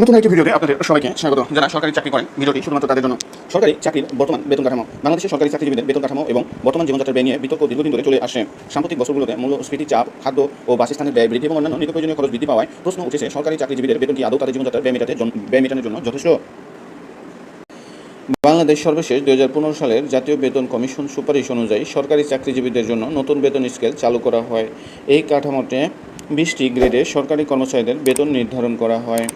নতুন একটি ভিডিওতে আপনাদের সবাইকে স্বাগত। যারা সরকারি চাকরি করেন, ভিডিওটি শুধুমাত্র তাদের জন্য। সরকারি চাকরির বর্তমান বেতন কাঠামো, বাংলাদেশের সরকারি চাকরিজীবীদের বেতন কাঠামো এবং বর্তমান জীবনযাত্রার ব্যয় নিয়ে বিতর্ক দীর্ঘদিন ধরে চলে আসে সাম্প্রতিক বছরগুলোতে মূল্যস্ফীতি, চাপ, খাদ্য ও বাসস্থানের ব্যয় বৃদ্ধি এবং অন্যান্য নিত্য প্রয়োজনীয় খরচ বৃদ্ধি পাওয়ায় প্রশ্ন উঠেছে, সরকারি চাকরিজীবীদের বেতন কি আদৌ তাদের জীবনযাত্রার ব্যয় মেটাতে ব্যয় মেটানোর জন্য যথেষ্ট? বাংলাদেশ সর্বশেষ দু হাজার পনেরো সালের জাতীয় বেতন কমিশন সুপারিশ অনুযায়ী সরকারি চাকরিজীবীদের জন্য নতুন বেতন স্কেল চালু করা হয়। এই কাঠামোতে বিশটি গ্রেডে সরকারি কর্মচারীদের বেতন নির্ধারণ করা হয়।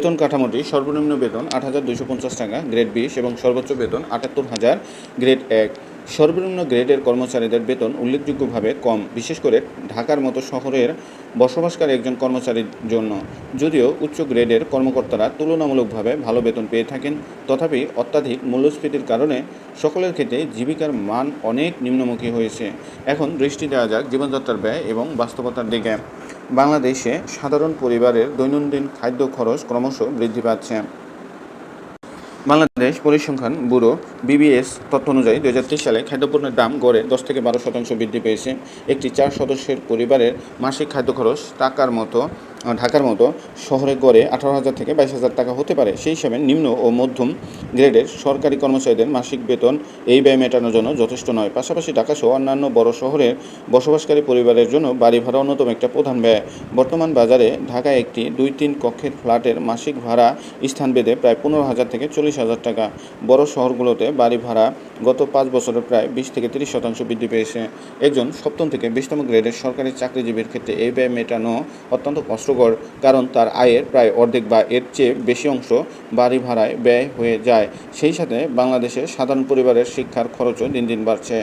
বেতন কাঠামোটি সর্বনিম্ন বেতন আট হাজার দুইশো পঞ্চাশ টাকা, গ্রেড বিশ এবং সর্বোচ্চ বেতন আটাত্তর হাজার, গ্রেড এক। সর্বনিম্ন গ্রেডের কর্মচারীদের বেতন উল্লেখযোগ্যভাবে কম, বিশেষ করে ঢাকার মতো শহরের বসবাসকারী একজন কর্মচারীর জন্য। যদিও উচ্চ গ্রেডের কর্মকর্তারা তুলনামূলকভাবে ভালো বেতন পেয়ে থাকেন, তথাপি অত্যাধিক মূল্যস্ফীতির কারণে সকলের ক্ষেত্রে জীবিকার মান অনেক নিম্নমুখী হয়েছে। এখন দৃষ্টি দেওয়া যাক জীবনযাত্রার ব্যয় এবং বাস্তবতার দিকে। বাংলাদেশে সাধারণ পরিবারের দৈনন্দিন খাদ্য খরচ ক্রমশ বৃদ্ধি পাচ্ছে। বাংলাদেশ পরিসংখ্যান ব্যুরো বিবিএস তথ্য অনুযায়ী দু হাজার সালে খাদ্যপণ্যের দাম গড়ে দশ থেকে বারো শতাংশ বৃদ্ধি পেয়েছে। একটি চার সদস্যের পরিবারের মাসিক খাদ্য খরচ টাকার মতো ঢাকার মতো শহরে গড়ে আঠারো হাজার থেকে বাইশ হাজার টাকা হতে পারে। সেই হিসাবে নিম্ন ও মধ্যম গ্রেডের সরকারি কর্মচারীদের মাসিক বেতন এই ব্যয় মেটানোর জন্য যথেষ্ট নয়। পাশাপাশি ঢাকা সহ অন্যান্য বড় শহরের বসবাসকারী পরিবারের জন্য বাড়ি ভাড়া অন্যতম একটা প্রধান ব্যয়। বর্তমান বাজারে ঢাকায় একটি দুই তিন কক্ষের ফ্ল্যাটের মাসিক ভাড়া স্থান বেঁধে প্রায় পনেরো হাজার থেকে চল্লিশ হাজার টাকা বড় শহরগুলোতে বাড়ি ভাড়া গত পাঁচ বছরে প্রায় বিশ থেকে তিরিশ শতাংশ বৃদ্ধি পেয়েছে। একজন সপ্তম থেকে বিশতম গ্রেডের সরকারি চাকরিজীবীর ক্ষেত্রে এই ব্যয় মেটানো অত্যন্ত কষ্টকর, কারণ তার আয়ের প্রায় অর্ধেক বা এর চেয়ে বেশি অংশ বাড়ি ভাড়ায় ব্যয় হয়ে যায়। সেই সাথে বাংলাদেশের সাধারণ পরিবারের শিক্ষার খরচও দিন দিন বাড়ছে।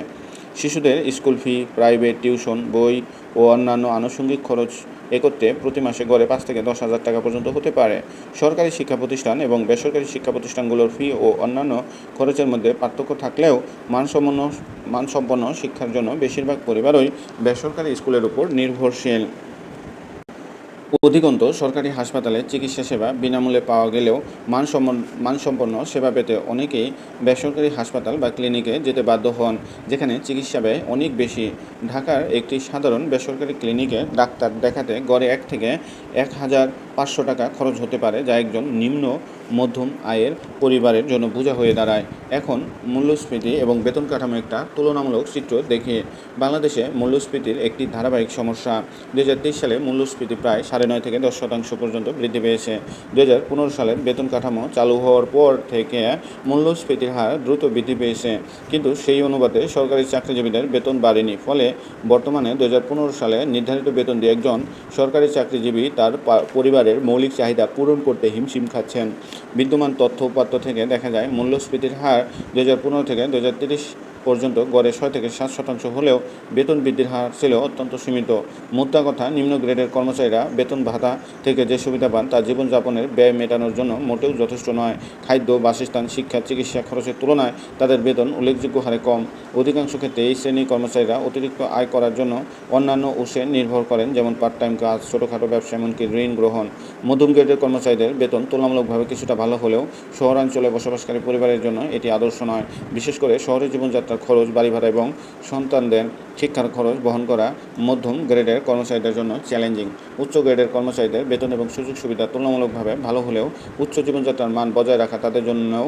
শিশুদের স্কুল ফি, প্রাইভেট টিউশন, বই ও অন্যান্য আনুষঙ্গিক খরচ একত্রে প্রতি মাসে গড়ে পাঁচ থেকে দশ হাজার টাকা পর্যন্ত হতে পারে। সরকারি শিক্ষা প্রতিষ্ঠান এবং বেসরকারি শিক্ষা প্রতিষ্ঠানগুলোর ফি ও অন্যান্য খরচের মধ্যে পার্থক্য থাকলেও মানসম্পন্ন মানসম্পন্ন শিক্ষার জন্য বেশিরভাগ পরিবারই বেসরকারি স্কুলের উপর নির্ভরশীল। অধিকন্ত সরকারি হাসপাতালে চিকিৎসা সেবা বিনামূল্যে পাওয়া গেলেও মানসম্পন্ন মানসম্পন্ন সেবা পেতে অনেকেই বেসরকারি হাসপাতাল বা ক্লিনিকে যেতে বাধ্য হন, যেখানে চিকিৎসা ব্যয় অনেক বেশি। ঢাকার একটি সাধারণ বেসরকারি ক্লিনিকে ডাক্তার দেখাতে গড়ে এক থেকে এক হাজার পাঁচশো টাকা খরচ হতে পারে যা একজন নিম্ন মধ্যম আয়ের পরিবারের জন্য বোঝা হয়ে দাঁড়ায়। এখন মূল্যস্ফীতি এবং বেতন কাঠামো একটা তুলনামূলক চিত্র দেখে বাংলাদেশে মূল্যস্ফীতির একটি ধারাবাহিক সমস্যা। দু হাজার তেইশ সালে মূল্যস্ফীতি প্রায় সাড়ে নয় থেকে দশ শতাংশ পর্যন্ত বৃদ্ধি পেয়েছে। দু হাজার পনেরো সালের বেতন কাঠামো চালু হওয়ার পর থেকে মূল্যস্ফীতির হার দ্রুত বৃদ্ধি পেয়েছে। কিন্তু সেই অনুপাতে সরকারি চাকরিজীবীদের বেতন বাড়েনি। ফলে বর্তমানে দু হাজার পনেরো সালে নির্ধারিত বেতন দিয়ে একজন সরকারি চাকরিজীবী তার পরিবারের মৌলিক চাহিদা পূরণ করতে হিমশিম খাচ্ছেন। বিদ্যমান তথ্য উপাত্ত থেকে দেখা যায়, মূল্যস্ফীতির হার দু হাজার পনেরো থেকে দু পর্যন্ত গড়ে ছয় থেকে সাত শতাংশ হলেও বেতন বৃদ্ধির হার ছিল অত্যন্ত সীমিত। মোদ্দা কথা, নিম্ন গ্রেডের কর্মচারীরা বেতন ভাতা থেকে যে সুবিধা পান তা জীবনযাপনের ব্যয় মেটানোর জন্য মোটেও যথেষ্ট নয়। খাদ্য, বাসস্থান, শিক্ষা, চিকিৎসা খরচের তুলনায় তাদের বেতন উল্লেখযোগ্য হারে কম। অধিকাংশ ক্ষেত্রে এই শ্রেণির কর্মচারীরা অতিরিক্ত আয় করার জন্য অন্যান্য উৎসে নির্ভর করেন, যেমন পার্ট টাইম কাজ, ছোটোখাটো ব্যবসা, এমনকি ঋণ গ্রহণ। মধ্যম গ্রেডের কর্মচারীদের বেতন তুলনামূলকভাবে কিছুটা ভালো হলেও শহরাঞ্চলে বসবাসকারী পরিবারের জন্য এটি আদর্শ নয়। বিশেষ করে শহরের জীবনযাত্রার খরচ বাড়ি ভাড়া এবং সন্তানদের শিক্ষার খরচ বহন করা মধ্যম গ্রেডের কর্মচারীদের জন্য চ্যালেঞ্জিং। উচ্চ গ্রেডের কর্মচারীদের বেতন এবং সুযোগ সুবিধা তুলনামূলকভাবে ভালো হলেও উচ্চ জীবনযাত্রার মান বজায় রাখা তাদের জন্যও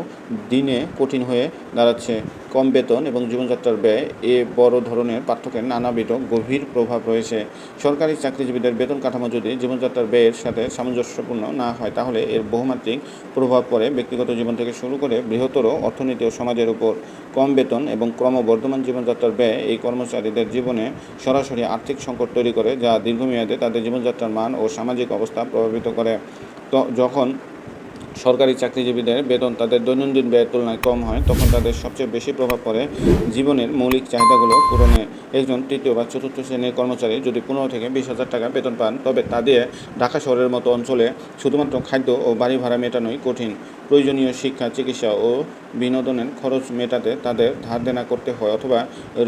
দিনে কঠিন হয়ে দাঁড়াচ্ছে। কম বেতন এবং জীবনযাত্রার ব্যয়, এ বড় ধরনের পার্থক্যের নানাবিধ গভীর প্রভাব রয়েছে। সরকারি চাকরিজীবীদের বেতন কাঠামো যদি জীবনযাত্রার ব্যয়ের সাথে সামঞ্জস্যপূর্ণ না হয়, তাহলে এর বহুমাত্রিক প্রভাব পড়ে ব্যক্তিগত জীবন থেকে শুরু করে বৃহত্তর অর্থনীতি ও সমাজের উপর। কম বেতন এবং ক্রমবর্ধমান জীবনযাত্রার ব্যয় এই কর্মচারীদের জীবনে সরাসরি আর্থিক সংকট তৈরি করে, যা দীর্ঘমেয়াদে তাদের জীবনযাত্রার মান ও সামাজিক অবস্থা প্রভাবিত করে। যখন সরকারি চাকরিজীবীদের বেতন তাদের দৈনন্দিন ব্যয়ের তুলনায় কম হয়, তখন তাদের সবচেয়ে বেশি প্রভাব পড়ে জীবনের মৌলিক চাহিদাগুলো পূরণে। একজন তৃতীয় বা চতুর্থ শ্রেণির কর্মচারী যদি পনেরো থেকে বিশ হাজার টাকা বেতন পান, তবে তা দিয়ে ঢাকা শহরের মতো অঞ্চলে শুধুমাত্র খাদ্য ও বাড়ি ভাড়া মেটানোই কঠিন। প্রয়োজনীয় শিক্ষা, চিকিৎসা ও বিনোদনের খরচ মেটাতে তাদের ধার দেনা করতে হয় অথবা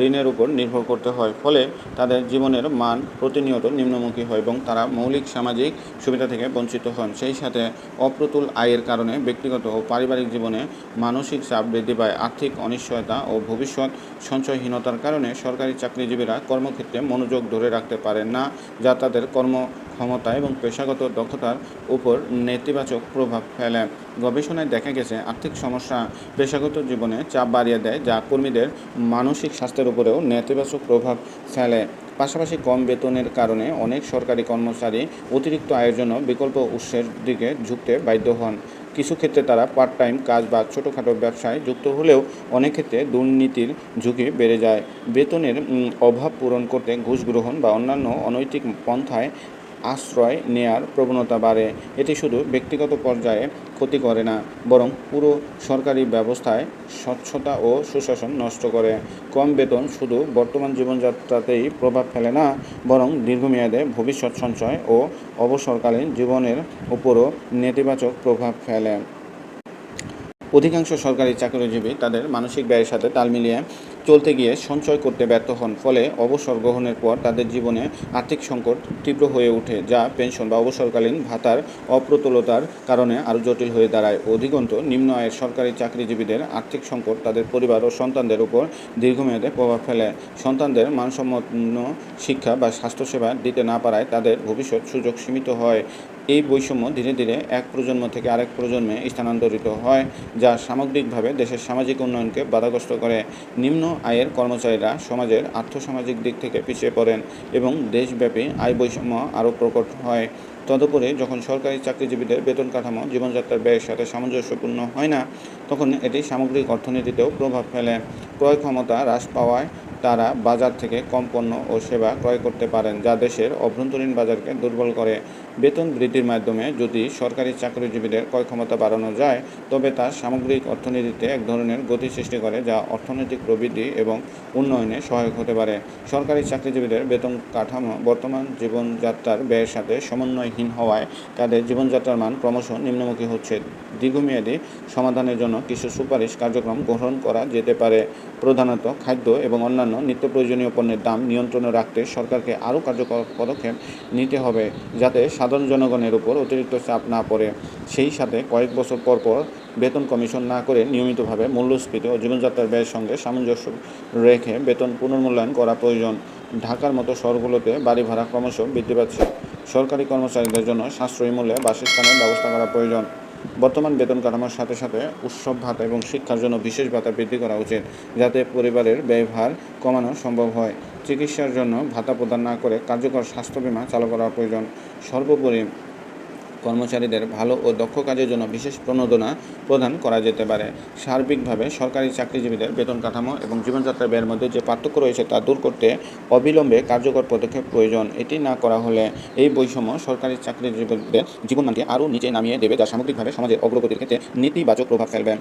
ঋণের উপর নির্ভর করতে হয়। ফলে তাদের জীবনের মান প্রতিনিয়ত নিম্নমুখী হয় এবং তারা মৌলিক সামাজিক সুবিধা থেকে বঞ্চিত হন। সেই সাথে অপ্রতুল আয়ের কারণে ব্যক্তিগত ও পারিবারিক জীবনে মানসিক চাপ বৃদ্ধি পায়। আর্থিক অনিশ্চয়তা ও ভবিষ্যৎ সঞ্চয়হীনতার কারণে সরকারি চাকরিজীবীরা কর্মক্ষেত্রে মনোযোগ ধরে রাখতে পারেন না, যা তাদের কর্ম ক্ষমতা এবং পেশাগত দক্ষতার উপর নেতিবাচক প্রভাব ফেলে। গবেষণায় দেখা গেছে, আর্থিক সমস্যা পেশাগত জীবনে চাপ বাড়িয়ে দেয়, যা কর্মীদের মানসিক স্বাস্থ্যের উপরেও নেতিবাচক প্রভাব ফেলে। পাশাপাশি কম বেতনের কারণে অনেক সরকারি কর্মচারী অতিরিক্ত আয়ের জন্য বিকল্প উৎসের দিকে ঝুঁকতে বাধ্য হন। কিছু ক্ষেত্রে তারা পার্ট টাইম কাজ বা ছোটোখাটো ব্যবসায় যুক্ত হলেও অনেক ক্ষেত্রে দুর্নীতির ঝুঁকি বেড়ে যায়। বেতনের অভাব পূরণ করতে ঘুষ গ্রহণ বা অন্যান্য অনৈতিক পন্থায় আশ্রয় নেয়ার প্রবণতা বাড়ে। এটি শুধু ব্যক্তিগত পর্যায়ে ক্ষতি করে না, বরং পুরো সরকারি ব্যবস্থায় স্বচ্ছতা ও সুশাসন নষ্ট করে। কম বেতন শুধু বর্তমান জীবনযাত্রাতেই প্রভাব ফেলে না, বরং দীর্ঘমেয়াদে ভবিষ্যৎ সঞ্চয় ও অবসরকালীন জীবনের উপরও নেতিবাচক প্রভাব ফেলে। অধিকাংশ সরকারি চাকরিজীবী তাদের মানসিক ব্যয়ের সাথে তাল মিলিয়ে চলতে গিয়ে সঞ্চয় করতে ব্যর্থ হন, ফলে অবসর গ্রহণের পর তাদের জীবনে আর্থিক সংকট তীব্র হয়ে ওঠে, যা পেনশন বা অবসরকালীন ভাতার অপ্রতুলতার কারণে আরও জটিল হয়ে দাঁড়ায়। অধিকন্ত, নিম্ন আয়ের সরকারি চাকরিজীবীদের আর্থিক সংকট তাদের পরিবার ও সন্তানদের উপর দীর্ঘমেয়াদে প্রভাব ফেলে। সন্তানদের মানসম্পন্ন শিক্ষা বা স্বাস্থ্যসেবা দিতে না পারায় তাদের ভবিষ্যৎ সুযোগ সীমিত হয়। এই বৈষম্য ধীরে ধীরে এক প্রজন্ম থেকে আরেক প্রজন্মে স্থানান্তরিত হয়, যা সামগ্রিকভাবে দেশের সামাজিক উন্নয়নকে বাধাগ্রস্ত করে। নিম্ন আয়ের কর্মচারীরা সমাজের আর্থসামাজিক দিক থেকে পিছিয়ে পড়েন এবং দেশব্যাপী আয় বৈষম্য আরও প্রকট হয়। তদুপরি, যখন সরকারি চাকরিজীবীদের বেতন কাঠামো, জীবনযাত্রার ব্যয়ের সাথে সামঞ্জস্যপূর্ণ হয় না, তখন এটি সামগ্রিক অর্থনীতিতেও প্রভাব ফেলে। ক্রয় ক্ষমতা হ্রাস পাওয়ায় তারা বাজার থেকে কম পণ্য ও সেবা ক্রয় করতে পারেন, যা দেশের অভ্যন্তরীণ বাজারকে দুর্বল করে। বেতন বৃদ্ধির মাধ্যমে যদি সরকারি চাকরিজীবীদের ক্রয় ক্ষমতা বাড়ানো যায়, তবে তা সামগ্রিক অর্থনীতিতে এক ধরনের গতি সৃষ্টি করে, যা অর্থনৈতিক প্রবৃদ্ধি এবং উন্নয়নে সহায়ক হতে পারে। সরকারি চাকরিজীবীদের বেতন কাঠামো বর্তমান জীবনযাত্রার ব্যয়ের সাথে সমন্বয়হীন হওয়ায় তাদের জীবনযাত্রার মান ক্রমশ নিম্নমুখী হচ্ছে। দীর্ঘমেয়াদী সমাধানের জন্য কিছু সুপারিশ কার্যক্রম গ্রহণ করা যেতে পারে। প্রধানত খাদ্য এবং অন্যান্য নিত্য প্রয়োজনীয় পণ্যের দাম নিয়ন্ত্রণে রাখতে সরকারকে আরও কার্যকর পদক্ষেপ নিতে হবে যাতে সাধারণ জনগণের উপর অতিরিক্ত চাপ না পড়ে। সেই সাথে কয়েক বছর পর পর বেতন কমিশন না করে নিয়মিতভাবে মূল্যস্ফীতি ও জীবনযাত্রার ব্যয়ের সঙ্গে সামঞ্জস্য রেখে বেতন পুনর্মূল্যায়ন করা প্রয়োজন। ঢাকার মতো শহরগুলোতে বাড়ি ভাড়া ক্রমশ বৃদ্ধি পাচ্ছে। সরকারি কর্মচারীদের জন্য সাশ্রয়ী মূল্যে বাসস্থানের ব্যবস্থা করা প্রয়োজন। বর্তমান বেতন কাঠামোর সাথে সাথে উৎসব ভাতা এবং শিক্ষার জন্য বিশেষ ভাতা বৃদ্ধি করা উচিত যাতে পরিবারের ব্যয়ভার কমানো সম্ভব হয়। চিকিৎসার জন্য ভাতা প্রদান না করে কার্যকর স্বাস্থ্য বিমা চালু করা প্রয়োজন। সর্বোপরি কর্মচারীদের ভালো ও দক্ষ কাজের জন্য বিশেষ প্রণোদনা প্রদান করা যেতে পারে। সার্বিকভাবে সরকারি চাকরিজীবীদের বেতন কাঠামো এবং জীবনযাত্রা ব্যয়ের মধ্যে যে পার্থক্য রয়েছে তা দূর করতে অবিলম্বে কার্যকর পদক্ষেপ প্রয়োজন। এটি না করা হলে এই বৈষম্য সরকারি চাকরিজীবীদের জীবনমানকে আরও নিচে নামিয়ে দেবে যা সামগ্রিকভাবে সমাজের অগ্রগতির ক্ষেত্রে নেতিবাচক প্রভাব ফেলবে।